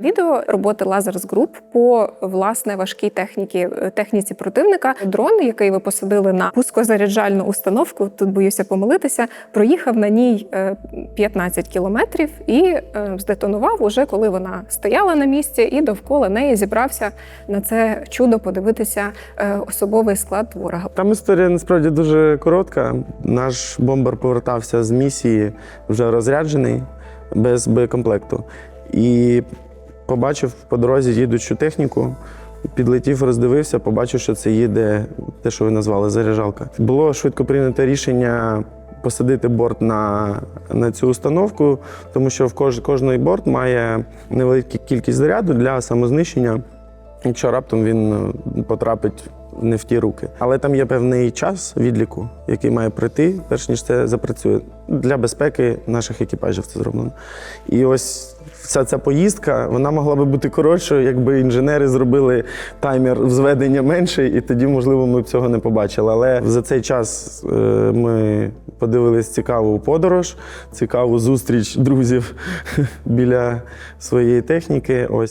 Відео роботи Lazarus Group по власне важкій техніці, техніці противника. Дрон, який ви посадили на пускозаряджальну установку, тут боюся помилитися, проїхав на ній е, 15 кілометрів і е, здетонував уже коли вона стояла на місці, і довкола неї зібрався на це чудо подивитися е, особовий склад ворога. Там історія насправді дуже коротка. Наш бомбер повертався з місії вже розряджений, без боєкомплекту. І побачив по дорозі їдучу техніку, підлетів, роздивився, побачив, що це їде те, що ви назвали заряджалка. Було швидко прийнято рішення. Посадити борт на, на цю установку, тому що в кож, кожний борт має невелику кількість заряду для самознищення, якщо раптом він е, потрапить не в ті руки. Але там є певний час відліку, який має пройти, перш ніж це запрацює. Для безпеки наших екіпажів це зроблено. І ось вся ця поїздка вона могла би бути коротшою, якби інженери зробили таймер взведення менший, і тоді, можливо, ми б цього не побачили. Але за цей час е, ми подивились цікаву подорож, цікаву зустріч друзів біля своєї техніки. Ось.